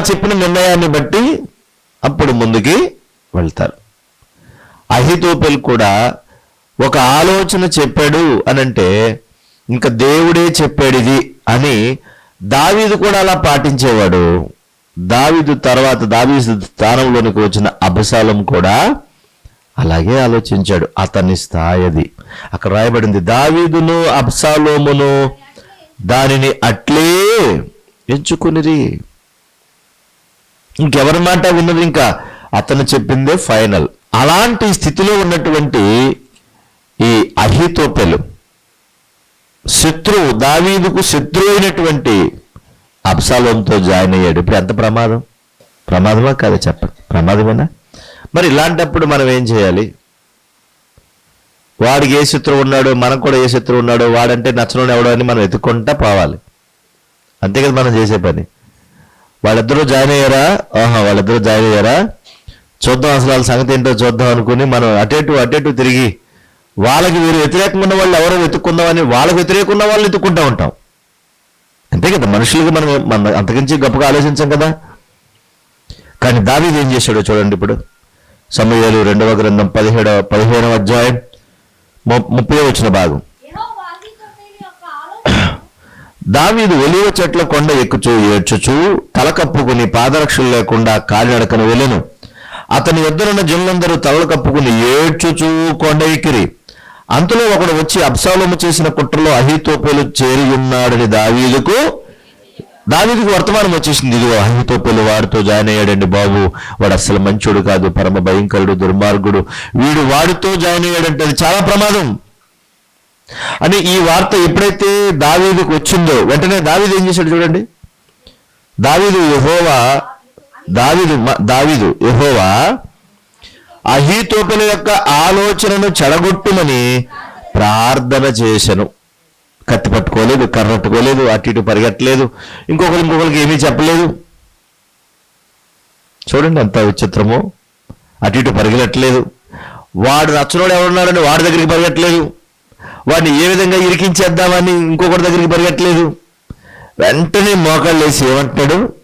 చెప్పిన నిర్ణయాన్ని బట్టి అప్పుడు ముందుకి వెళ్తారు. అహితోపెల్ కూడా ఒక ఆలోచన చెప్పాడు అనంటే ఇంకా దేవుడే చెప్పాడు ఇది అని దావీదు కూడా అలా పాటించేవాడు. దావీదు తర్వాత దావీదు స్థానంలోనికి వచ్చిన అబసాలం కూడా అలాగే ఆలోచించాడు అతని స్థాయి అది అక్కడ రాయబడింది దావీదును అబ్సాలోమును దానిని అట్లే ఎంచుకునిరి ఇంకెవరి మాట విన్నది ఇంకా? అతను చెప్పిందే ఫైనల్. అలాంటి స్థితిలో ఉన్నటువంటి ఈ అహితోపెలు శత్రువు దావీదుకు శత్రువు అయినటువంటి అప్సాలంతో జాయిన్ అయ్యాడు. ఇప్పుడు ఎంత ప్రమాదం? ప్రమాదమా కాదా చెప్పండి ప్రమాదమేనా? మరి ఇలాంటప్పుడు మనం ఏం చేయాలి? వాడికి ఏ శత్రువు ఉన్నాడో మనకు కూడా ఏ శత్రువు ఉన్నాడో వాడంటే నచ్చడం ఎవడో అని మనం ఎత్తుకుంటా పోవాలి. అంతే కదా మనం చేసే పని. వాళ్ళిద్దరూ జాయిన్ అయ్యారా? ఆహా వాళ్ళిద్దరూ జాయిన్ అయ్యారా? చూద్దాం అసలు వాళ్ళ సంగతి ఏంటో చూద్దాం అనుకుని మనం అటేటు అటేటు తిరిగి వాళ్ళకి వీరు వ్యతిరేకంగా ఉన్న వాళ్ళు ఎవరో వెతుక్కుందామని వాళ్ళకి వ్యతిరేకంగా ఉన్న వాళ్ళు వెతుక్కుంటూ ఉంటాం. అంతే కదా మనుషులకి మనం మన అంతకించి గొప్పగా ఆలోచించాం కదా. కానీ దావీది ఏం చేశాడో చూడండి ఇప్పుడు. సమయాలు రెండవ గ్రంథం పదిహేడవ పదిహేనవ అధ్యాయం ముప్పై వచ్చిన భాగం. దావీదు ఒలివ చెట్ల కొండ ఎక్కుచూ ఏడ్చుచూ తల కప్పుకుని పాదరక్షలు లేకుండా కాలినడకను వెళ్ళెను. అతని ఇద్దరున్న జనులందరూ తలలు కప్పుకుని ఏడ్చుచూ కొండ ఎక్కిరి. అంతలో ఒకడు వచ్చి అబ్సాలోము చేసిన కుట్రలో అహితోపేలు చేరి ఉన్నాడని దావీదుకు దావీదుకు వర్తమానం వచ్చేసింది. ఇదిగో అహితోపేలు వాడితో జాయిన్ అయ్యాడండి బాబు. వాడు అస్సలు మంచోడు కాదు పరమ భయంకరుడు దుర్మార్గుడు. వీడు వాడితో జాయిన్ అయ్యాడంటే అది చాలా ప్రమాదం. అని ఈ వార్త ఎప్పుడైతే దావీదుకు వచ్చిందో వెంటనే దావీదు ఏం చేశాడు చూడండి. దావీదు యహోవా దావీదు మ- దావీదు యహోవా అహీతోపెల యొక్క ఆలోచనను చెడగొట్టుమని ప్రార్థన చేశాను. కత్తి పట్టుకోలేదు కర్ర పట్టుకోలేదు అటు ఇటు పరిగెట్టలేదు ఇంకొకరు ఇంకొకరికి ఏమీ చెప్పలేదు. చూడండి ఎంత విచిత్రమో. అటు ఇటు పరిగెట్టలేదు. వాడు నచ్చినోడు ఎవరున్నాడని వాడి దగ్గరికి పరిగెట్టలేదు. వాడిని ఏ విధంగా ఇరికించేద్దామని ఇంకొకటి దగ్గరికి పరిగెట్టలేదు. వెంటనే మోకాళ్ళు వేసి ఏమంటున్నాడు?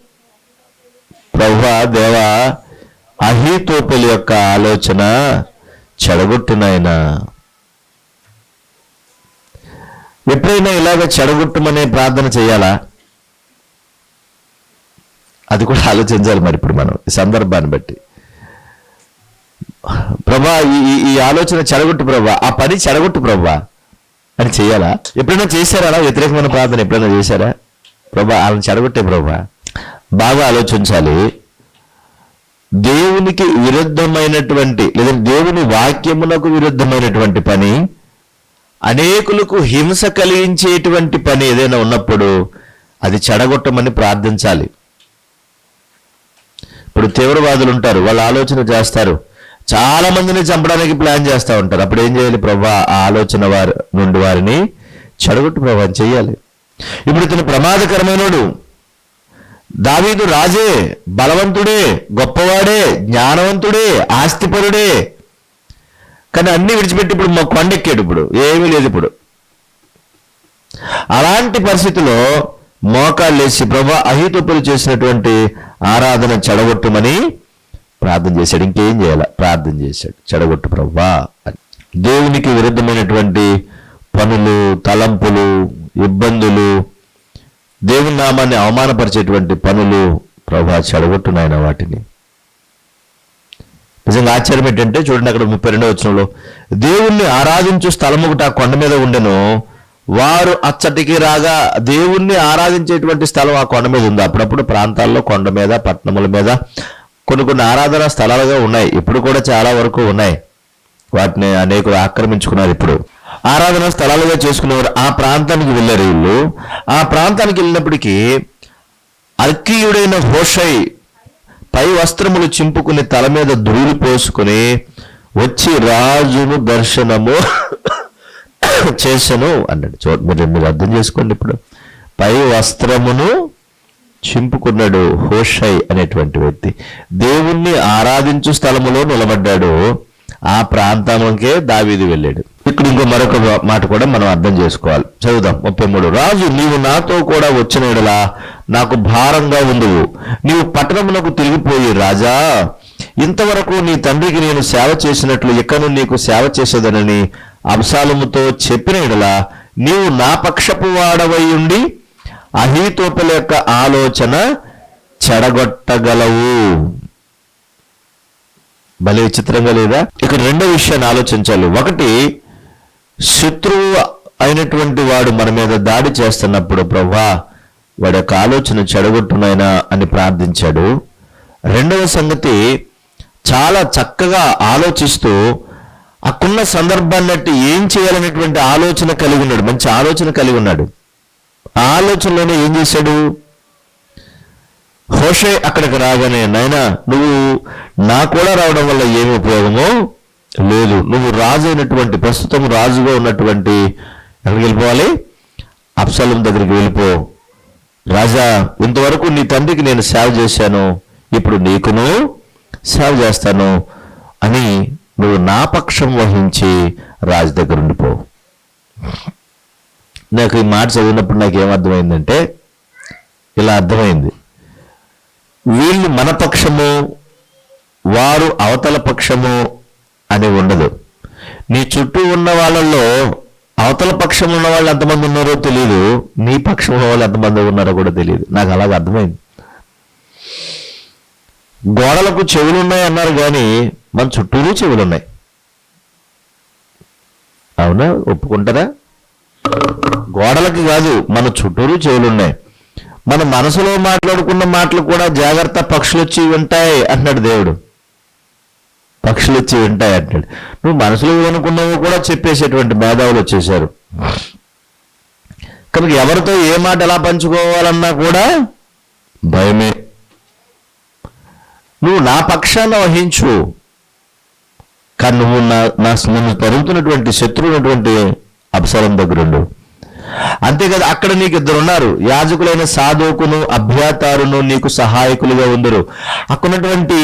ప్రభా దేవా అహీతోపెలి యొక్క ఆలోచన చెడగొట్టునాయన ఎప్పుడైనా ఇలాగ చెడగొట్టుమనే ప్రార్థన చేయాలా? అది కూడా ఆలోచించాలి మరి ఇప్పుడు మనం ఈ సందర్భాన్ని బట్టి. ప్రభా ఈ- ఈ ఆలోచన చెడగొట్టు ప్రభా ఆ పని చెడగొట్టు ప్రభా. అని చేయాలా ఎప్పుడైనా చేశారా? అలా వ్యతిరేకమైన ప్రార్థన ఎప్పుడైనా చేశారా? ప్రభా వాళ్ళని చెడగొట్టే ప్రభా. బాగా ఆలోచించాలి. దేవునికి విరుద్ధమైనటువంటి లేదా దేవుని వాక్యమునకు విరుద్ధమైనటువంటి పని అనేకులకు హింస కలిగించేటువంటి పని ఏదైనా ఉన్నప్పుడు అది చెడగొట్టమని ప్రార్థించాలి. ఇప్పుడు తీవ్రవాదులు ఉంటారు వాళ్ళు ఆలోచన చేస్తారు. చాలా మందిని చంపడానికి ప్లాన్ చేస్తూ ఉంటారు. అప్పుడు ఏం చేయాలి? ప్రభా ఆ ఆలోచన వారి నుండి వారిని చెడగొట్టు ప్రభా చేయాలి ఇప్పుడు ఇతను ప్రమాదకరమైనడు దావీదు రాజే బలవంతుడే గొప్పవాడే జ్ఞానవంతుడే ఆస్తిపరుడే. కానీ అన్ని విడిచిపెట్టి ఇప్పుడు మా కొండెక్కాడు ఇప్పుడు. ఏమీ లేదు ఇప్పుడు. అలాంటి పరిస్థితిలో మోకాళ్ళు వేసి ప్రభా అహితోపులు చేసినటువంటి ఆరాధన చెడగొట్టుమని ప్రార్థన చేశాడు. ఇంకేం చేయాల? ప్రార్థన చేశాడు. చెడగొట్టు ప్రభా అని. దేవునికి విరుద్ధమైనటువంటి పనులు తలంపులు ఇబ్బందులు దేవుని నామాన్ని అవమానపరిచేటువంటి పనులు ప్రభా చెడగొట్టు నాయన వాటిని. నిజంగా ఆశ్చర్యం ఏంటంటే చూడండి అక్కడ ముప్పై రెండో వచనంలో దేవుణ్ణి ఆరాధించు స్థలం ఒకటి ఆ కొండ మీద ఉండెను. వారు అచ్చటికి రాగా దేవుణ్ణి ఆరాధించేటువంటి స్థలం ఆ కొండ మీద ఉంది. అప్పుడప్పుడు ప్రాంతాల్లో కొండ మీద పట్టణముల మీద కొన్ని కొన్ని ఆరాధన స్థలాలుగా ఉన్నాయి. ఇప్పుడు కూడా చాలా వరకు ఉన్నాయి. వాటిని అనేకులు ఆక్రమించుకున్నారు ఇప్పుడు. ఆరాధన స్థలాలుగా చేసుకునేవారు ఆ ప్రాంతానికి వెళ్ళారు వీళ్ళు. ఆ ప్రాంతానికి వెళ్ళినప్పటికీ అర్కీయుడైన హోషై పై వస్త్రములు చింపుకుని తల మీద ధూళి పోసుకుని వచ్చి రాజును దర్శనము చేశాను అన్నాడు. చూ మీరు మీరు అర్థం చేసుకోండి ఇప్పుడు. పై వస్త్రమును చింపుకున్నాడు హోషై అనేటువంటి వ్యక్తి. దేవుణ్ణి ఆరాధించు స్థలములో నిలబడ్డాడు. ఆ ప్రాంతంకే దావీది వెళ్ళాడు. ఇక్కడ ఇంకో మరొక మాట కూడా మనం అర్థం చేసుకోవాలి. చదువుదాం. ముప్పై మూడు. రాజు నీవు నాతో కూడా వచ్చిన ఎడలా నాకు భారంగా ఉండువు. నీవు పట్టణమునకు తిరిగిపోయి రాజా ఇంతవరకు నీ తండ్రికి నేను సేవ చేసినట్లు ఇకను నీకు సేవ చేసేదనని అంశాలముతో చెప్పిన ఎడలా నీవు నా పక్షపు వాడవై ఉండి అహీతోపల యొక్క ఆలోచన చెడగొట్టగలవు. భలే విచిత్రంగా లేదా? ఇక్కడ రెండో విషయాన్ని ఆలోచించాలి. ఒకటి శత్రువు అయినటువంటి వాడు మన మీద దాడి చేస్తున్నప్పుడు ప్రభా వాడి యొక్క ఆలోచన చెడగొట్టునైనా అని ప్రార్థించాడు. రెండవ సంగతి చాలా చక్కగా ఆలోచిస్తూ అక్కడున్న సందర్భాన్ని బట్టి ఏం చేయాలనేటువంటి ఆలోచన కలిగి ఉన్నాడు. మంచి ఆలోచన కలిగి ఉన్నాడు. ఆలోచనలోనే ఏం చేశాడు? హోషే అక్కడికి రాగానే నాయనా నువ్వు నా కూడా రావడం వల్ల ఏమి ఉపయోగమో లేదు. నువ్వు రాజు అయినటువంటి ప్రస్తుతం రాజుగా ఉన్నటువంటి ఎక్కడికి వెళ్ళిపోవాలి? అప్సలం దగ్గరికి వెళ్ళిపో. రాజా ఇంతవరకు నీ తండ్రికి నేను సేవ చేశాను. ఇప్పుడు నీకును సేవ చేస్తాను అని నువ్వు నా పక్షం వహించి రాజు దగ్గర ఉండిపో. నాకు ఈ మాట చదివినప్పుడు నాకు ఏమర్థమైందంటే ఇలా అర్థమైంది. వీళ్ళు మన పక్షము వారు అవతల పక్షము అని ఉండదు. నీ చుట్టూ ఉన్న వాళ్ళల్లో అవతల పక్షం ఉన్న వాళ్ళు ఎంతమంది ఉన్నారో తెలియదు నీ పక్షం ఉన్న వాళ్ళు ఎంతమంది ఉన్నారో కూడా తెలియదు నాకు అలాగ అర్థమైంది. గోడలకు చెవులు ఉన్నాయి అన్నారు కానీ మన చుట్టూరు చెవులు ఉన్నాయి అవునా? ఒప్పుకుంటారా? గోడలకి కాదు మన చుట్టూరు చెవులున్నాయి మన మనసులో మాట్లాడుకున్న మాటలు కూడా జాగ్రత్త పక్షులు వచ్చి వింటాయి అంటున్నాడు దేవుడు. పక్షులు వచ్చి వింటాయి అంటాడు నువ్వు మనసులో అనుకున్నవి కూడా చెప్పేసేటువంటి మేధావులు వచ్చేసారు కనుక ఎవరితో ఏ మాట ఎలా పంచుకోవాలన్నా కూడా భయమే. నువ్వు నా పక్షాన వహించు. కానీ నువ్వు నా నా నన్ను తరుగుతున్నటువంటి శత్రువు అప్సలం దగ్గరుండు. అంతేకాదు అక్కడ నీకు ఇద్దరు ఉన్నారు యాజకులైన సాధుకును అభ్యాతారును నీకు సహాయకులుగా ఉందరు. అక్కడున్నటువంటి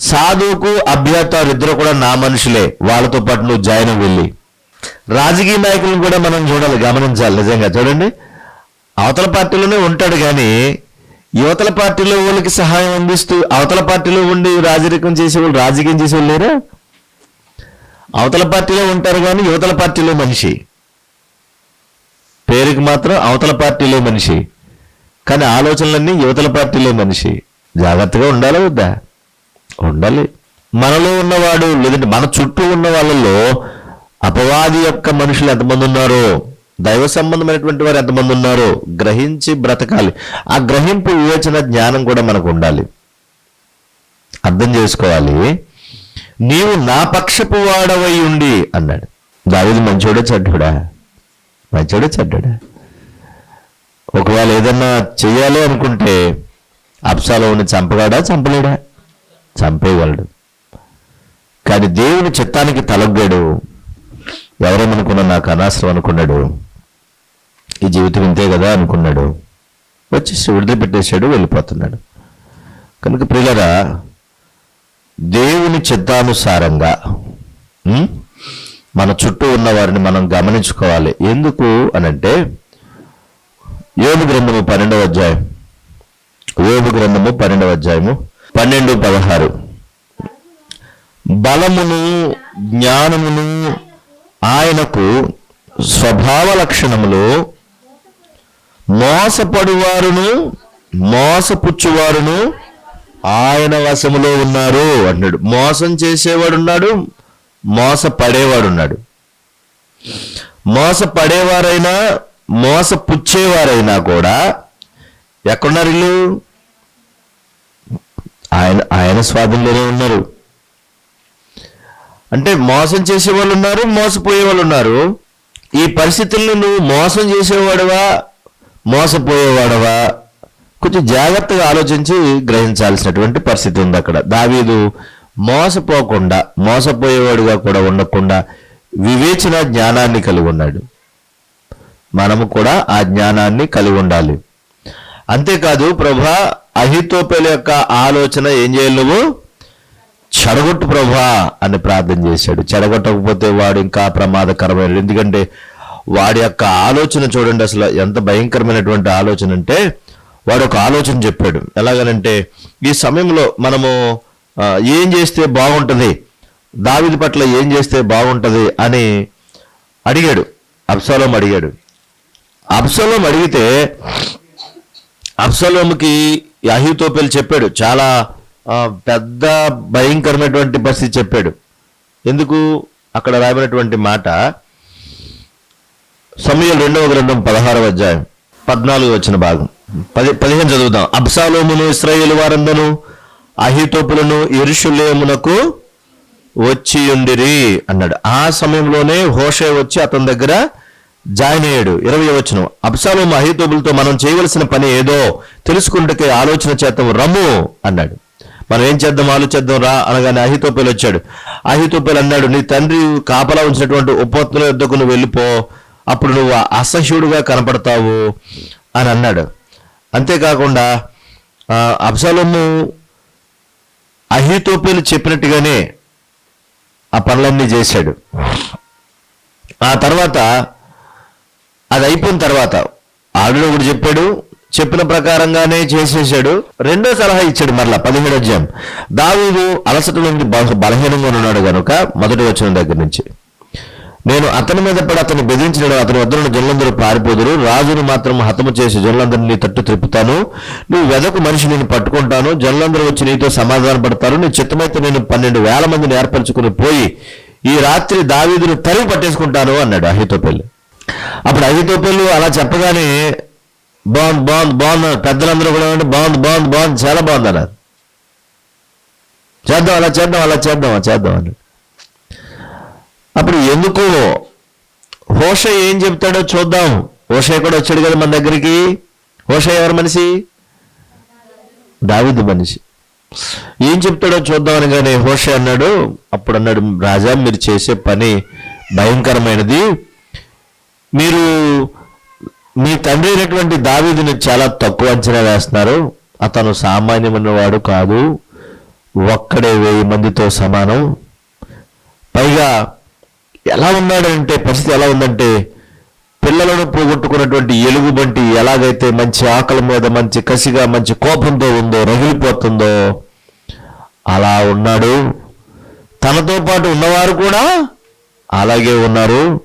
సాధుకు అభ్యాతారు ఇద్దరు కూడా నా మనుషులే. వాళ్ళతో పాటు నువ్వు జాయిన్ వెళ్ళి. రాజకీయ నాయకులను కూడా మనం చూడాలి గమనించాలి. నిజంగా చూడండి. అవతల పార్టీలోనే ఉంటాడు కానీ యువతల పార్టీలో వాళ్ళకి సహాయం అందిస్తూ అవతల పార్టీలో ఉండి రాజరికం చేసేవాళ్ళు రాజకీయం చేసేవాళ్ళు లేరా? అవతల పార్టీలో ఉంటారు కానీ యువతల పార్టీలో మనిషి. పేరుకి మాత్రం అవతల పార్టీలో మనిషి. కానీ ఆలోచనలన్నీ యువతల పార్టీలో మనిషి. జాగ్రత్తగా ఉండాలి వద్దా? ఉండాలి. మనలో ఉన్నవాడు లేదంటే మన చుట్టూ ఉన్న వాళ్ళలో అపవాది యొక్క మనుషులు ఎంతమంది ఉన్నారో దైవ సంబంధమైనటువంటి వారు ఎంతమంది ఉన్నారో గ్రహించి బ్రతకాలి. ఆ గ్రహింపు వివేచన జ్ఞానం కూడా మనకు ఉండాలి. అర్థం చేసుకోవాలి. నీవు నా పక్షపు వాడవై ఉండి అన్నాడు. దావిది మంచోడే చెడ్డోడా? మంచోడే చెడ్డాడా? ఒకవేళ ఏదన్నా చేయాలి అనుకుంటే అప్సాలోని చంపగాడా చంపలేడా? చంపేవాడు కానీ దేవుని చిత్తానికి తలగ్గాడు. ఎవరేమనుకున్నా నాకు అనవసరం అనుకున్నాడు. ఈ జీవితం ఇంతే కదా అనుకున్నాడు. వచ్చేసి విడుదలపెట్టేశాడు వెళ్ళిపోతున్నాడు. కనుక ప్రియులరా దేవుని చిత్తానుసారంగా మన చుట్టూ ఉన్న వారిని మనం గమనించుకోవాలి. ఎందుకు అనంటే యోగు గ్రంథము పన్నెండవ అధ్యాయం. యోగు గ్రంథము పన్నెండవ అధ్యాయము పన్నెండు పదహారు. బలమును జ్ఞానమును ఆయనకు స్వభావ లక్షణములు మోసపడువారును మోసపుచ్చువారును ఆయన వశములో ఉన్నారు అన్నాడు మోసం చేసేవాడున్నాడు మోసపడేవాడున్నాడు. మోసపడేవారైనా మోసపుచ్చేవారైనా కూడా ఎక్కడున్నారు వీళ్ళు? ఆయన ఆయన స్వాధీనంలోనే ఉన్నారు. అంటే మోసం చేసే వాళ్ళు ఉన్నారు మోసపోయే వాళ్ళు ఉన్నారు ఈ పరిస్థితుల్లో నువ్వు మోసం చేసేవాడవా మోసపోయేవాడవా? కొంచెం జాగ్రత్తగా ఆలోచించి గ్రహించాల్సినటువంటి పరిస్థితి ఉంది అక్కడ. దావీదు మోసపోకుండా మోసపోయేవాడుగా కూడా ఉండకుండా వివేచన జ్ఞానాన్ని కలిగి ఉన్నాడు. మనము కూడా ఆ జ్ఞానాన్ని కలిగి ఉండాలి. అంతేకాదు ప్రభా అహితోపేల యొక్క ఆలోచన ఏం చేయాలి నువ్వు? చెడగొట్టు ప్రభా అని ప్రార్థన చేశాడు. చెడగొట్టకపోతే వాడు ఇంకా ప్రమాదకరమైన ఎందుకంటే వాడి యొక్క ఆలోచన చూడండి అసలు ఎంత భయంకరమైనటువంటి ఆలోచన అంటే వాడు ఒక ఆలోచన చెప్పాడు. ఎలాగనంటే ఈ సమయంలో మనము ఏం చేస్తే బాగుంటుంది? దావిది పట్ల ఏం చేస్తే బాగుంటుంది అని అడిగాడు. అప్సలోం అడిగాడు. అప్సలోం అడిగితే అబ్సలోముకి అహితోపెలు చెప్పాడు. చాలా పెద్ద భయంకరమైనటువంటి పరిస్థితి చెప్పాడు. ఎందుకు? అక్కడ రాయబడినటువంటి మాట సమయం రెండవ గ్రంథం పదహారవ అధ్యాయం పద్నాలుగు వచ్చిన భాగం. పది పదిహేను చదువుతాం అబ్సాలోమును ఇస్రాయేల్ వారందను అహితోపులను ఇరుషులేమునకు వచ్చి ఉండిరి అన్నాడు. ఆ సమయంలోనే హోషే వచ్చి అతని దగ్గర జాయిన్ అయ్యాడు. ఇరవై వచ్చిన అబ్సాలోము అహితోపులతో మనం చేయవలసిన పని ఏదో తెలుసుకుంటే ఆలోచన చేద్దాం రమ్ము అన్నాడు. మనం ఏం చేద్దాం? ఆలోచిద్దాం రా అనగానే అహితోపేలు వచ్చాడు. అహితోపేలు అన్నాడు నీ తండ్రి కాపలా ఉంచినటువంటి ఉపత్తుల యుద్ధకు నువ్వు వెళ్ళిపో. అప్పుడు నువ్వు అసహ్యుడుగా కనపడతావు అని అన్నాడు. అంతేకాకుండా ఆ, అబ్సలోము అహితోపేలు చెప్పినట్టుగానే ఆ పనులన్నీ చేశాడు. ఆ తర్వాత అది అయిపోయిన తర్వాత ఆల్రెడీ ఒకటి చెప్పాడు చెప్పిన ప్రకారంగానే చేసేసాడు రెండో సలహా ఇచ్చాడు మరలా పదిహేడు అధ్యాయం. దావీదు అలసట నుండి బలహీనంగా ఉన్నాడు కనుక మొదటి వచ్చిన దగ్గర నుంచి. నేను అతని మీద పడి అతను బెదిరించినాడు అతని వద్ద జనులందరూ పారిపోదురు. రాజును మాత్రం హతము చేసి జనులందరినీ తట్టు త్రిప్పుతాను. నువ్వు వెదకు మనిషి నేను పట్టుకుంటాను. జనులందరూ వచ్చి నీతో సమాధాన పడతారు. నీ చిత్తమైతే నేను పన్నెండు వేల మందిని ఏర్పరచుకుని పోయి ఈ రాత్రి దావీదును తరివి పట్టేసుకుంటాను అన్నాడు అహితోపెల్లి అప్పుడు అహితోపెల్లు అలా చెప్పగానే బాగుంది బాగుంది బాగుంది పెద్దలందరూ కూడా బాగుంది బాగుంది బాగుంది చాలా బాగుంది అన్నారు చేద్దాం అలా చేద్దాం అలా చేద్దాం చేద్దాం అన్నాడు అప్పుడు ఎందుకు? హోష ఏం చెప్తాడో చూద్దాం. హోష కూడా వచ్చాడు కదా మన దగ్గరికి? హోష ఎవరు మనిషి? దావిదు మనిషి. ఏం చెప్తాడో చూద్దాం అనగానే హోష అన్నాడు అప్పుడు అన్నాడు రాజా మీరు చేసే పని భయంకరమైనది. మీరు మీ తండ్రి అయినటువంటి దావీదుని చాలా తక్కువ అంచనా వేస్తున్నారు. అతను సామాన్యమైన వాడు కాదు. ఒక్కడే వెయ్యి మందితో సమానం. పైగా ఎలా ఉన్నాడంటే పరిస్థితి ఎలా ఉందంటే పిల్లలను పోగొట్టుకున్నటువంటి ఎలుగుబంటి ఎలాగైతే మంచి ఆకలి మీద మంచి కసిగా మంచి కోపంతో ఉందో రగిలిపోతుందో అలా ఉన్నాడు. తనతో పాటు ఉన్నవారు కూడా అలాగే ఉన్నారు.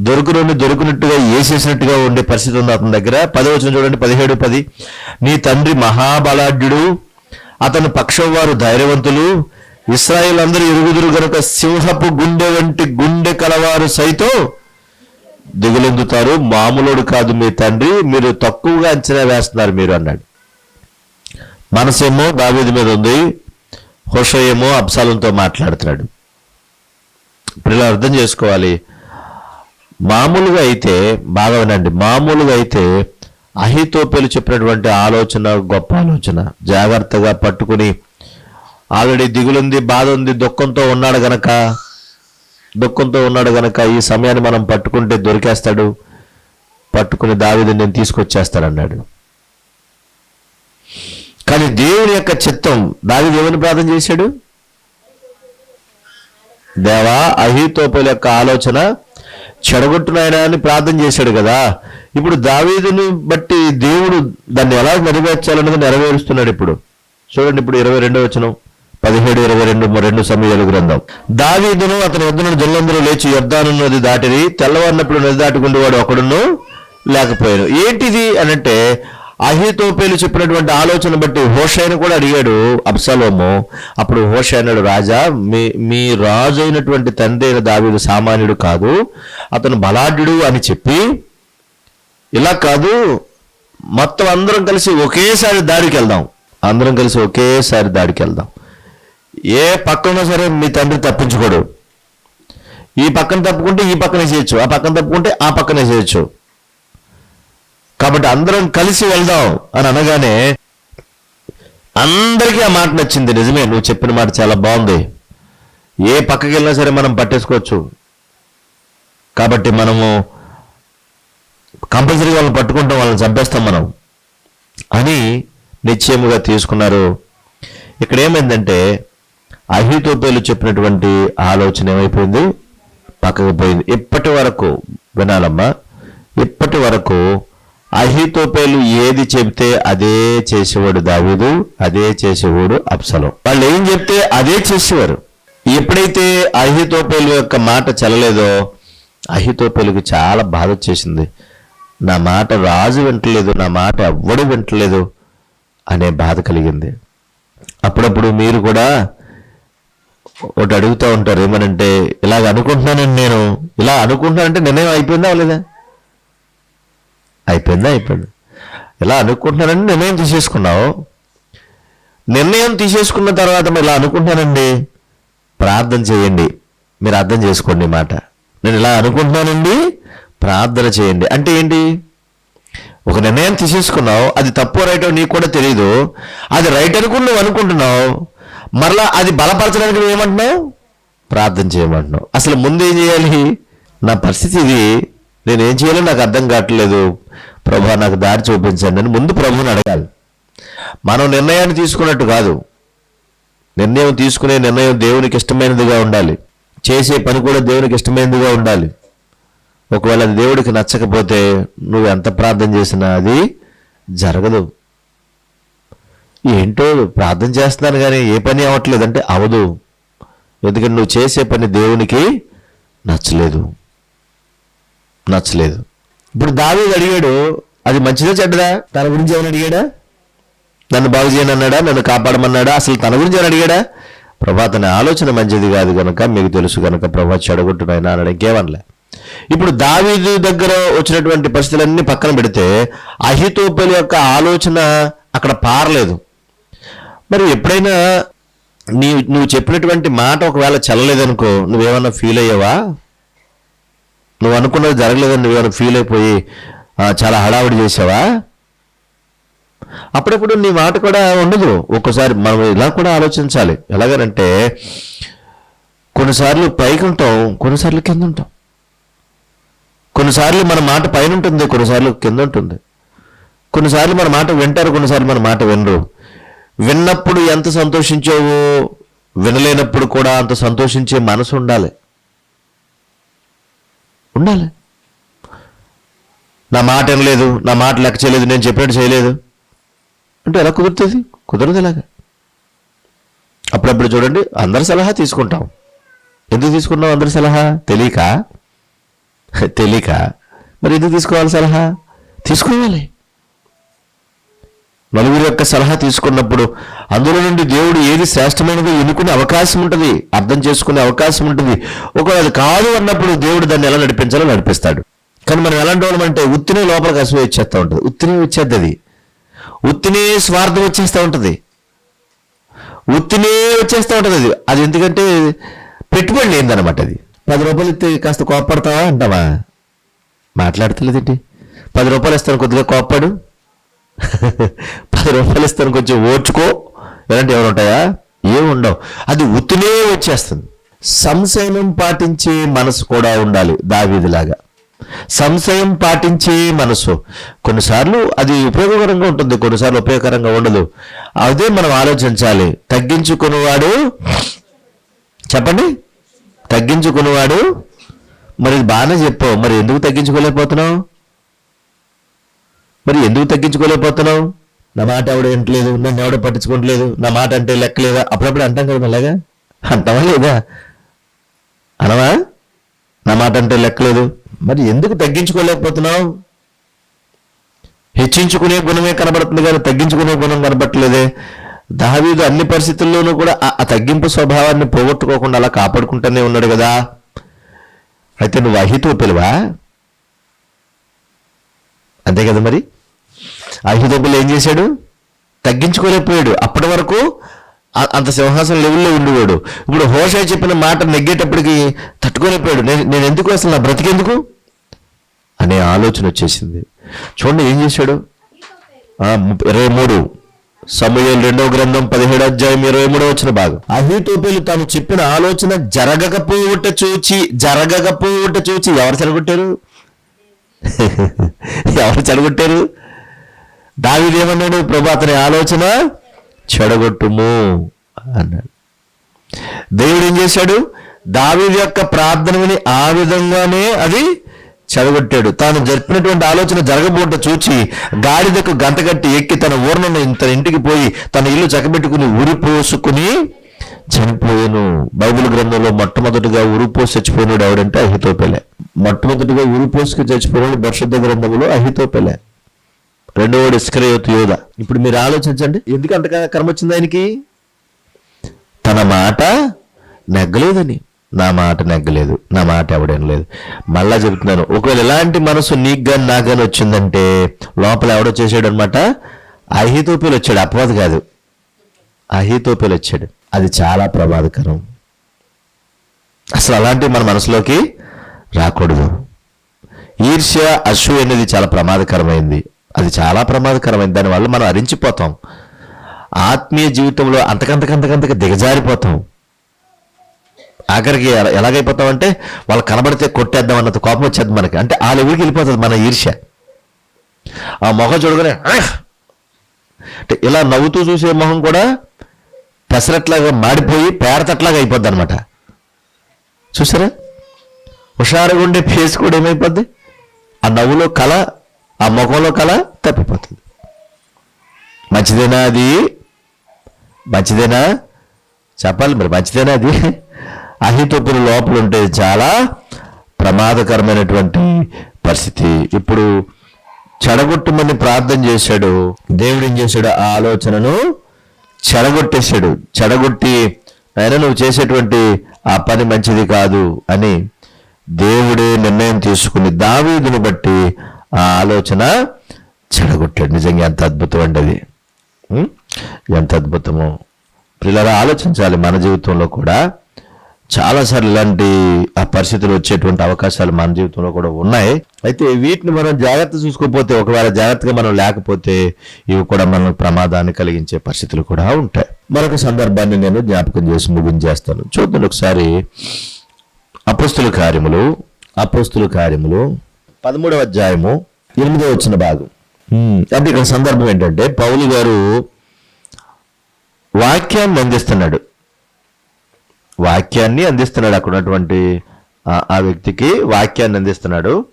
దొరుకుని దొరికినట్టుగా వేసేసినట్టుగా ఉండే పరిస్థితి ఉంది అతని దగ్గర. పది వచ్చిన చూడండి పదిహేడు పది. నీ తండ్రి మహాబలాఢ్యుడు అతని పక్షం వారు ధైర్యవంతులు ఇస్రాయేల్ అందరూ ఎరుగుదురు గనుక సింహపు గుండె వంటి గుండె కలవారు సైతం దిగులెందుతారు. మామూలుడు కాదు మీ తండ్రి మీరు తక్కువగా అంచనా వేస్తున్నారు మీరు అన్నాడు. మనసేమో దావేది మీద ఉంది హుషయేమో అబ్సాలంతో మాట్లాడుతున్నాడు. ఇప్పుడు అర్థం చేసుకోవాలి. మామూలుగా అయితే బాగా వినండి మామూలుగా అయితే అహితోపెలు చెప్పినటువంటి ఆలోచన గొప్ప ఆలోచన జాగ్రత్తగా పట్టుకుని ఆల్రెడీ దిగులుంది బాధ ఉంది దుఃఖంతో ఉన్నాడు గనక దుఃఖంతో ఉన్నాడు గనక ఈ సమయాన్ని మనం పట్టుకుంటే దొరికేస్తాడు. పట్టుకుని దావిదని నేను తీసుకొచ్చేస్తాడన్నాడు కానీ దేవుని యొక్క చిత్తం దావిది ఏమని ప్రార్థన చేశాడు? దేవా అహితోపుల యొక్క ఆలోచన చెడగొట్టునైనా అని ప్రార్థన చేశాడు కదా. ఇప్పుడు దావీదుని బట్టి దేవుడు దాన్ని ఎలా నెరవేర్చాలన్నది నెరవేరుస్తున్నాడు ఇప్పుడు. చూడండి ఇప్పుడు ఇరవై రెండో వచనం. పదిహేడు ఇరవై రెండు రెండు సమయాలు గ్రంథం. దావీదును అతని వద్దన జల్లందరూ లేచి యుద్ధాను నది దాటిరి. తెల్లవారినప్పుడు నది దాటుకుంటూ ఒకడును లేకపోయాను ఏంటిది అనంటే అహితోపేలు చెప్పినటువంటి ఆలోచన బట్టి హోషైన కూడా అడిగాడు అబ్సలోము. అప్పుడు హోషైనడు రాజా మీ మీ రాజు అయినటువంటి తండ్రి అయిన దావీదు సామాన్యుడు కాదు. అతను బలాఢ్యుడు అని చెప్పి ఇలా కాదు. మొత్తం అందరం కలిసి ఒకేసారి దాడికి వెళ్దాం. అందరం కలిసి ఒకేసారి దాడికి వెళ్దాం. ఏ పక్కన సరే మీ తండ్రి తప్పించుకోడు. ఈ పక్కన తప్పుకుంటే ఈ పక్కనే చేయొచ్చు ఆ పక్కన తప్పుకుంటే ఆ పక్కనే చేయొచ్చు. కాబట్టి అందరం కలిసి వెళ్దాం అని అనగానే అందరికీ ఆ మాట నచ్చింది. నిజమే నువ్వు చెప్పిన మాట చాలా బాగుంది. ఏ పక్కకి వెళ్ళినా సరే మనం పట్టేసుకోవచ్చు. కాబట్టి మనము కంపల్సరీ వాళ్ళని పట్టుకుంటాం వాళ్ళని చంపేస్తాం మనం. అని నిశ్చయముగా తీసుకున్నారు. ఇక్కడ ఏమైందంటే అహితోపేలు చెప్పినటువంటి ఆలోచన ఏమైపోయింది? పక్కకు పోయింది. ఇప్పటి వరకు వినాలమ్మా ఇప్పటి వరకు అహితోపేలు ఏది చెబితే అదే చేసేవాడు దావీదు అదే చేసేవాడు అప్సలం వాళ్ళు ఏం చెప్తే అదే చేసేవారు. ఎప్పుడైతే అహితోపేలు యొక్క మాట చెల్లలేదో అహితోపేలుకు చాలా బాధ వచ్చేసింది. నా మాట రాజు వింటలేదు నా మాట ఎవ్వడు వింటలేదు అనే బాధ కలిగింది. అప్పుడప్పుడు మీరు కూడా ఒకటి అడుగుతూ ఉంటారు ఏమనంటే ఇలాగ అనుకుంటున్నానండి నేను ఇలా అనుకుంటున్నానంటే నిర్ణయం అయిపోయిందా లేదా? అయిపోయిందా అయిపోయింది? ఇలా అనుకుంటున్నానండి నిర్ణయం తీసేసుకున్నావు. నిర్ణయం తీసేసుకున్న తర్వాత మరి ఇలా అనుకుంటున్నానండి? ప్రార్థన చేయండి. మీరు అర్థం చేసుకోండి మాట. నేను ఇలా అనుకుంటున్నానండి ప్రార్థన చేయండి. అంటే ఏంటి? ఒక నిర్ణయం తీసేసుకున్నావు అది తప్పు రైటో నీకు కూడా తెలియదు అది రైట్ అనుకుని నువ్వు అనుకుంటున్నావు. మరలా అది బలపరచడానికి నువ్వు ఏమంటున్నావు? ప్రార్థన చేయమంటున్నావు. అసలు ముందు ఏం చేయాలి? నా పరిస్థితి ఇది. నేను ఏం చేయాలో నాకు అర్థం కావట్లేదు. ప్రభా నాకు దారి చూపించండి అని ముందు ప్రభువుని అడగాలి. మనం నిర్ణయాన్ని తీసుకున్నట్టు కాదు. నిర్ణయం తీసుకునే నిర్ణయం దేవునికి ఇష్టమైనదిగా ఉండాలి. చేసే పని కూడా దేవునికి ఇష్టమైనదిగా ఉండాలి. ఒకవేళ దేవుడికి నచ్చకపోతే నువ్వు ఎంత ప్రార్థన చేసినా అది జరగదు. ఏంటో ప్రార్థన చేస్తున్నాను కానీ ఏ పని అవ్వట్లేదు. అంటే అవదు. ఎందుకంటే నువ్వు చేసే పని దేవునికి నచ్చలేదు. నచ్చలేదు. ఇప్పుడు దావీదు అడిగాడు అది మంచిదా చెడ్డదా? తన గురించి ఏమైనా అడిగాడా? నన్ను బాగు చేయను అన్నాడా? నన్ను కాపాడమన్నాడా? అసలు తన గురించి ఏమైనా అడిగాడా? ప్రభా తన ఆలోచన మంచిది కాదు కనుక మీకు తెలుసు కనుక ప్రభా చెడగొట్టునైనా అన్నాడు ఇంకేమనలే ఇప్పుడు దావీదు దగ్గర వచ్చినటువంటి పరిస్థితులన్నీ పక్కన పెడితే అహితోపలి యొక్క ఆలోచన అక్కడ పారలేదు. మరి ఎప్పుడైనా నీ నువ్వు చెప్పినటువంటి మాట ఒకవేళ చల్లలేదనుకో నువ్వేమన్నా ఫీల్ అయ్యావా? నువ్వు అనుకున్నది జరగలేదని నువ్వేమైనా ఫీల్ అయిపోయి చాలా హడావిడి చేసావా? అప్పుడప్పుడు నీ మాట కూడా ఉండదు. ఒక్కసారి మనం ఇలా కూడా ఆలోచించాలి. ఎలాగనంటే కొన్నిసార్లు పైకి ఉంటాం కొన్నిసార్లు కింద ఉంటాం. కొన్నిసార్లు మన మాట పైన ఉంటుంది కొన్నిసార్లు కింద ఉంటుంది. కొన్నిసార్లు మన మాట వింటారు కొన్నిసార్లు మన మాట వినరు. విన్నప్పుడు ఎంత సంతోషించావో వినలేనప్పుడు కూడా అంత సంతోషించే మనసు ఉండాలి. ఉండాలి. నా మాట వినలేదు నా మాట లెక్క చేయలేదు నేను చెప్పినట్టు చేయలేదు. అంటే ఎలా కుదురుతుంది? కుదరదు ఇలాగా. అప్పుడప్పుడు చూడండి అందరి సలహా తీసుకుంటాం. ఎందుకు తీసుకున్నాం అందరి సలహా? తెలియక తెలియక మరి ఎందుకు తీసుకోవాలి సలహా? తీసుకోవాలి. నలుగురు యొక్క సలహా తీసుకున్నప్పుడు అందులో నుండి దేవుడు ఏది శ్రేష్టమైనదో ఎన్నుకునే అవకాశం ఉంటుంది అర్థం చేసుకునే అవకాశం ఉంటుంది. ఒకవేళ అది కాదు అన్నప్పుడు దేవుడు దాన్ని ఎలా నడిపించాలో నడిపిస్తాడు. కానీ మనం ఎలాంటి వాళ్ళం అంటే ఉత్తినే లోపలికి అసూయ వచ్చేస్తూ ఉంటుంది. ఉత్తినే వచ్చేది అది. ఉత్తినే స్వార్థం వచ్చేస్తూ ఉంటుంది. ఉత్తినే వచ్చేస్తూ ఉంటుంది అది. అది ఎందుకంటే పెట్టుబడి లేదనమాట అది. పది రూపాయలు ఇస్తే కాస్త కోప్పడతావా అంటావా? మాట్లాడతలేదండి పది రూపాయలు ఇస్తాను కొద్దిగా కోప్పడు. పది రూపాయలు ఇస్తాను కొంచెం ఓర్చుకో. ఇలాంటివి ఏమైనా ఉంటాయా? ఏమి ఉండవు. అది ఉత్తునే వచ్చేస్తుంది. సంశయం పాటించే మనసు కూడా ఉండాలి దావీదిలాగా. సంశయం పాటించే మనసు. కొన్నిసార్లు అది ఉపయోగకరంగా ఉంటుంది కొన్నిసార్లు ఉపయోగకరంగా ఉండదు. అదే మనం ఆలోచించాలి. తగ్గించుకునేవాడు చెప్పండి? తగ్గించుకునేవాడు? మరి బాగానే చెప్పావు. మరి ఎందుకు తగ్గించుకోలేకపోతున్నావు? మరి ఎందుకు తగ్గించుకోలేకపోతున్నావు? నా మాట ఎవడ వింటలేదు నన్ను ఎవడ పట్టించుకోవట్లేదు నా మాట అంటే లెక్కలేదా? అప్పుడప్పుడు అంటాం కదా మళ్ళాగా అంటావా లేదా? అనవా? నా మాట అంటే లెక్కలేదు. మరి ఎందుకు తగ్గించుకోలేకపోతున్నావు? హెచ్చించుకునే గుణమే కనబడుతుంది కానీ తగ్గించుకునే గుణం కనబడట్లేదే. దావీదు అన్ని పరిస్థితుల్లోనూ కూడా ఆ తగ్గింపు స్వభావాన్ని పోగొట్టుకోకుండా అలా కాపాడుకుంటూనే ఉన్నాడు కదా. అయితే నువ్వు అహితో పిలువా? అంతే కదా మరి? అహితోపులు ఏం చేశాడు? తగ్గించుకోలేకపోయాడు. అప్పటి వరకు అంత సింహాసనం లెవెల్లో ఉండేవాడు. ఇప్పుడు హోషా చెప్పిన మాట నెగ్గేటప్పటికి తట్టుకోలేకపోయాడు. నేను నేను ఎందుకు అసలు నా బ్రతికెందుకు? అనే ఆలోచన వచ్చేసింది. చూడండి ఏం చేశాడు? ఇరవై మూడు. సమయం రెండవ గ్రంథం పదిహేడు అధ్యాయం ఇరవై మూడో వచ్చిన భాగం. అహితోపేలు తాను చెప్పిన ఆలోచన జరగకపోవట చూచి జరగకపోవట చూచి ఎవరు చెడగొట్టారు ఎవరు చెడగొట్టారు? దావీదు ఏమన్నాడు? ప్రభు అతని ఆలోచన చెడగొట్టుము అన్నాడు. దేవుడు ఏం చేశాడు? దావిది యొక్క ప్రార్థన విని ఆ విధంగానే అది చెడగొట్టాడు. తాను జరిపినటువంటి ఆలోచన జరగబోట చూచి గాడిదకు గంతగట్టి ఎక్కి తన ఊర్నన్న తన ఇంటికి పోయి తన ఇల్లు చక్కబెట్టుకుని ఉరిపోసుకుని చనిపోయాను. బైబిల్ గ్రంథంలో మొట్టమొదటిగా ఉరిపోసి చచ్చిపోయినాడు ఎవడంటే అహితోపెలే. మొట్టమొదటిగా ఉరిపోసుకు చచ్చిపోయినాడు పరిశుద్ధ గ్రంథంలో అహితోపెలే. రెండవడు ఇస్కరయోతు యోధ. ఇప్పుడు మీరు ఆలోచించండి. ఎందుకు అంతగా కర్మ వచ్చింది ఆయనకి? తన మాట నెగ్గలేదని. నా మాట నెగ్గలేదు. నా మాట ఎవడేం లేదు. మళ్ళా చెబుతున్నాను ఒకవేళ ఎలాంటి మనసు నీకు కానీ నాకు కానీ వచ్చిందంటే లోపల ఎవడో చేసాడు అనమాట అహితోపేలు వచ్చాడు. అపవాది కాదు. అహితోపేలు వచ్చాడు. అది చాలా ప్రమాదకరం. అసలు అలాంటివి మన మనసులోకి రాకూడదు. ఈర్ష్య అశు అనేది చాలా ప్రమాదకరమైంది. అది చాలా ప్రమాదకరమైంది. దానివల్ల మనం అరించిపోతాం. ఆత్మీయ జీవితంలో అంతకంతకంతకంతకు దిగజారిపోతాం. ఆఖరికి ఎలా- ఎలాగైపోతాం అంటే వాళ్ళు కనబడితే కొట్టేద్దాం అన్నంత కోపం వచ్చేది మనకి. అంటే ఆ లెవెల్కి వెళ్ళిపోతుంది మన ఈర్ష్య. ఆ మొహం చూడగానే అంటే ఇలా నవ్వుతూ చూసే మొహం కూడా పెసరట్లాగా మాడిపోయి పేరతట్లాగా అయిపోద్ది అనమాట చూసారా? హుషారుగా ఉండే ఫేస్ కూడా ఏమైపోద్ది? ఆ నవ్వులో కళ ఆ ముఖంలో కళ తప్పిపోతుంది. మంచిదేనా అది? మంచిదేనా? చెప్పాలి మరి మంచిదేనా అది? అహితోపులు లోపల ఉంటే చాలా ప్రమాదకరమైనటువంటి పరిస్థితి. ఇప్పుడు చెడగొట్టమని ప్రార్థన చేశాడు. దేవుడు ఏం చేశాడు? ఆ ఆలోచనను చెడగొట్టేశాడు. చెడగొట్టి ఆయన నువ్వు చేసేటువంటి ఆ పని మంచిది కాదు అని దేవుడే నిర్ణయం తీసుకుని దావీదును బట్టి ఆ ఆలోచన చెడగొట్టాడు. నిజంగా ఎంత అద్భుతం అండి అది. ఎంత అద్భుతమో. పిల్లలు ఆలోచించాలి మన జీవితంలో కూడా. చాలాసార్లు ఇలాంటి ఆ పరిస్థితులు వచ్చేటువంటి అవకాశాలు మన జీవితంలో కూడా ఉన్నాయి. అయితే వీటిని మనం జాగ్రత్త చూసుకోకపోతే ఒకవేళ జాగ్రత్తగా మనం లేకపోతే ఇవి కూడా మనకు ప్రమాదాన్ని కలిగించే పరిస్థితులు కూడా ఉంటాయి. మరొక సందర్భాన్ని నేను జ్ఞాపకం చేసి ముగించేస్తాను. చూద్దాం ఒకసారి. అపోస్తుల కార్యములు అపోస్తుల కార్యములు పదమూడవ అధ్యాయము ఎనిమిదో వచ్చిన భాగం. అంటే ఇక్కడ సందర్భం ఏంటంటే పౌలు గారు వాక్యాన్ని అందిస్తున్నాడు. వాక్యాన్ని అందిస్తున్నాడు అక్కడ ఉన్నటువంటి ఆ- వ్యక్తికి వాక్యాన్ని అందిస్తున్నాడు.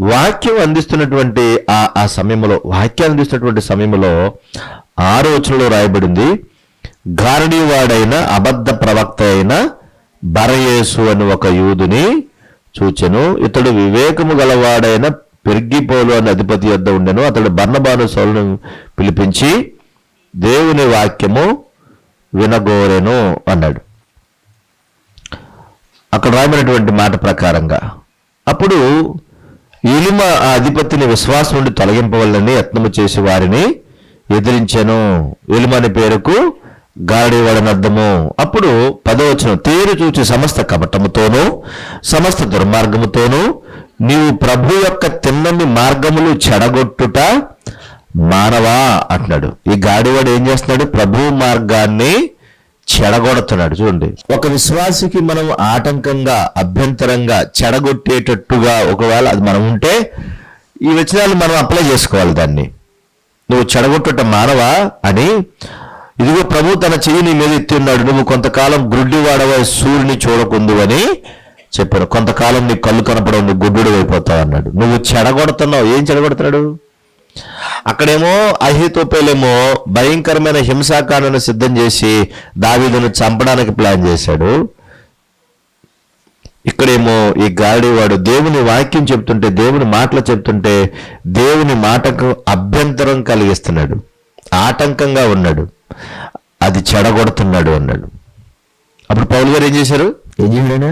వాక్యం అందిస్తున్నటువంటి ఆ ఆ సమయంలో వాక్యాన్ని అందిస్తున్నటువంటి సమయంలో ఆరో వచనంలో రాయబడింది గారడీవాడైన అబద్ధ ప్రవక్త అయిన బరయేసు అని ఒక యూదుని చూచెను. ఇతడు వివేకము గలవాడైన పెర్గిపోలు అని అధిపతి యొద్ద ఉండెను. అతడు బర్ణబాను సోలను పిలిపించి దేవుని వాక్యము వినగోరెను అన్నాడు. అక్కడ రాయబడినటువంటి మాట ప్రకారంగా అప్పుడు ఇలిమ ఆ అధిపతిని విశ్వాసం నుండి తొలగింపవల్లని యత్నము చేసి వారిని ఎదిరించాను. ఇలిమ అనే పేరుకు గాడివాడనర్థము అప్పుడు పదవచనం తేరు చూచి సమస్త కపటముతోనూ సమస్త దుర్మార్గముతోనూ నీవు ప్రభు యొక్క తిన్నని మార్గములు చెడగొట్టుట మానవా అంటున్నాడు. ఈ గాడివాడు ఏం చేస్తున్నాడు? ప్రభు మార్గాన్ని చెడగొడుతున్నాడు చూడండి. ఒక విశ్వాసికి మనం ఆటంకంగా అభ్యంతరంగా చెడగొట్టేటట్టుగా ఒకవేళ అది మనం ఉంటే ఈ వచనాలు మనం అప్లై చేసుకోవాలి దాన్ని. నువ్వు చెడగొట్టుట మానవా అని ఇదిగో ప్రభు తన చెయ్యి నీ మీద ఎత్తున్నాడు నువ్వు కొంతకాలం గుడ్డివాడవై సూర్యుని చూడకుందు అని చెప్పాడు. కొంతకాలం నీ కళ్ళు కనపడవు నువ్వు గుడ్డుడు అయిపోతావు అన్నాడు. నువ్వు చెడగొడుతున్నావు ఏం చెడగొడుతున్నాడు? అక్కడేమో అహితోపేలేమో భయంకరమైన హింసాకాండను సిద్ధం చేసి దావీదును చంపడానికి ప్లాన్ చేశాడు. ఇక్కడేమో ఈ గాడివాడు దేవుని వాక్యం చెప్తుంటే దేవుని మాటలు చెప్తుంటే దేవుని మాటకు అభ్యంతరం కలిగిస్తున్నాడు. ఆటంకంగా ఉన్నాడు. అది చెడగొడుతున్నాడు అన్నాడు. అప్పుడు పౌలు గారు ఏం చేశారు? ఏం చేశాడు?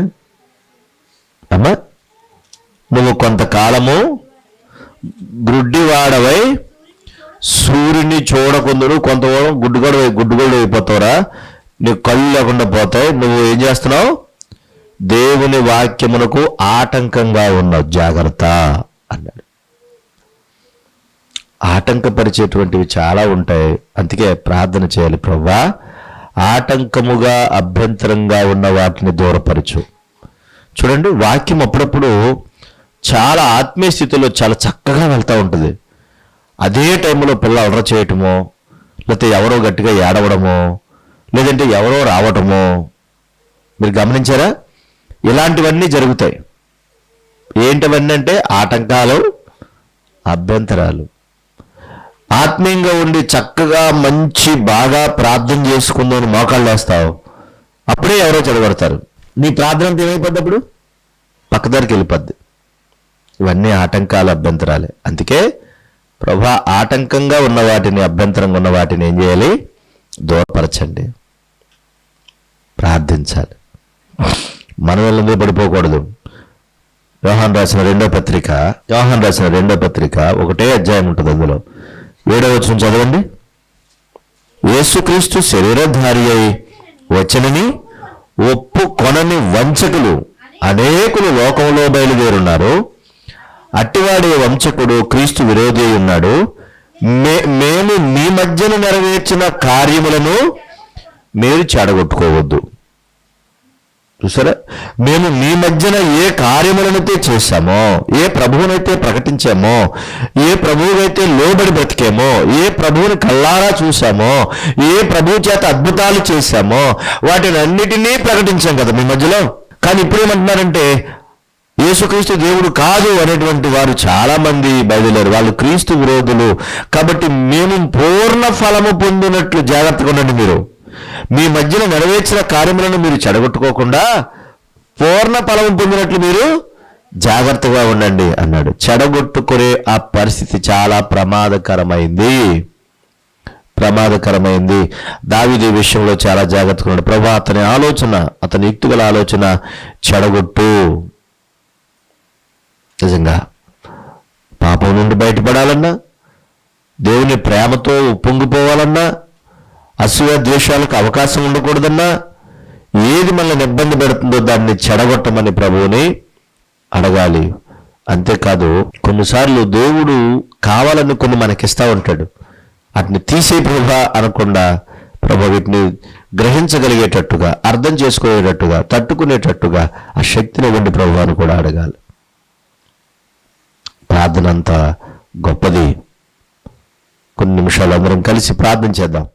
అమ్మా నువ్వు కొంతకాలము గుడ్డివాడవై సూర్యుని చూడకుండా కొంతవరం గుడ్డుగడు గుడ్డుగడు అయిపోతావురా నీకు కళ్ళు లేకుండా పోతాయి. నువ్వు ఏం చేస్తున్నావు? దేవుని వాక్యమునకు ఆటంకంగా ఉన్నావు. జాగ్రత్త అన్నాడు. ఆటంకపరిచేటువంటివి చాలా ఉంటాయి. అందుకే ప్రార్థన చేయాలి ప్రవ్వా. ఆటంకముగా అభ్యంతరంగా ఉన్న వాటిని దూరపరచు. చూడండి వాక్యం అప్పుడప్పుడు చాలా ఆత్మీయ స్థితిలో చాలా చక్కగా వెళ్తూ ఉంటుంది. అదే టైంలో పిల్ల అలర చేయటమో లేకపోతే ఎవరో గట్టిగా ఏడవడమో లేదంటే ఎవరో రావటమో మీరు గమనించారా? ఇలాంటివన్నీ జరుగుతాయి. ఏంటవన్నీ అంటే ఆటంకాలు అభ్యంతరాలు. ఆత్మీయంగా ఉండి చక్కగా మంచి బాగా ప్రార్థన చేసుకుందామని మోకాళ్ళు వేస్తావు అప్పుడే ఎవరో చెడగొడతారు. నీ ప్రార్థన అంతా ఏమైపోద్దప్పుడు పక్కదారికి వెళ్ళిపోద్ది. ఇవన్నీ ఆటంకాలు అభ్యంతరాలే. అందుకే ప్రభా ఆటంకంగా ఉన్న వాటిని అభ్యంతరంగా ఉన్న వాటిని ఏం చేయాలి? దూరపరచండి. ప్రార్థించాలి. మనం పడిపోకూడదు. యోహాన్ రాసిన రెండో పత్రిక యోహాన్ రాసిన రెండో పత్రిక ఒకటే అధ్యాయం ఉంటుంది అందులో. ఏడో వచ్చిన చదవండి. యేసుక్రీస్తు శరీరధారి అయి వచ్చనని ఒప్పు కొనని వంచకులు అనేకులు లోకంలో బయలుదేరున్నారు. అట్టివాడే వంశకుడు క్రీస్తు విరోధి ఉన్నాడు. మే మేము మీ మధ్యన నెరవేర్చిన కార్యములను మీరు చెడగొట్టుకోవద్దు. చూసారా? మేము మీ మధ్యన ఏ కార్యములనైతే చేశామో ఏ ప్రభువునైతే ప్రకటించామో ఏ ప్రభువునైతే లోబడి బ్రతికేమో ఏ ప్రభువుని కళ్ళారా చూసామో ఏ ప్రభువు చేత అద్భుతాలు చేశామో వాటిని అన్నిటినీ ప్రకటించాం కదా మీ మధ్యలో. కానీ ఇప్పుడు ఏమంటున్నారంటే యేసుక్రీస్తు దేవుడు కాదు అనేటువంటి వారు చాలామంది బయలుదేరు వాళ్ళు క్రీస్తు విరోధులు. కాబట్టి మేము పూర్ణ ఫలము పొందినట్లు జాగ్రత్తగా ఉండండి మీరు. మీ మధ్యన నెరవేర్చిన కార్యములను మీరు చెడగొట్టుకోకుండా పూర్ణ ఫలము పొందినట్లు మీరు జాగ్రత్తగా ఉండండి అన్నాడు. చెడగొట్టుకునే ఆ పరిస్థితి చాలా ప్రమాదకరమైంది. ప్రమాదకరమైంది. దావిది విషయంలో చాలా జాగ్రత్తగా ఉన్నాడు ప్రభా అతని ఆలోచన అతని యుక్తిగల ఆలోచన చెడగొట్టు. నిజంగా పాపం నుండి బయటపడాలన్నా దేవుని ప్రేమతో ఉప్పొంగిపోవాలన్నా అసూయ ద్వేషాలకు అవకాశం ఉండకూడదన్నా ఏది మనల్ని ఇబ్బంది పెడుతుందో దాన్ని చెడగొట్టమని ప్రభువుని అడగాలి. అంతేకాదు కొన్నిసార్లు దేవుడు కావాలని కొన్ని మనకిస్తా ఉంటాడు. వాటిని తీసే ప్రభా అనకుండా ప్రభు వీటిని గ్రహించగలిగేటట్టుగా అర్థం చేసుకునేటట్టుగా తట్టుకునేటట్టుగా ఆ శక్తిని ఇవ్వండి ప్రభు అని కూడా అడగాలి. ప్రార్థన అంత గొప్పది. కొన్ని నిమిషాలు అందరం కలిసి ప్రార్థన చేద్దాం.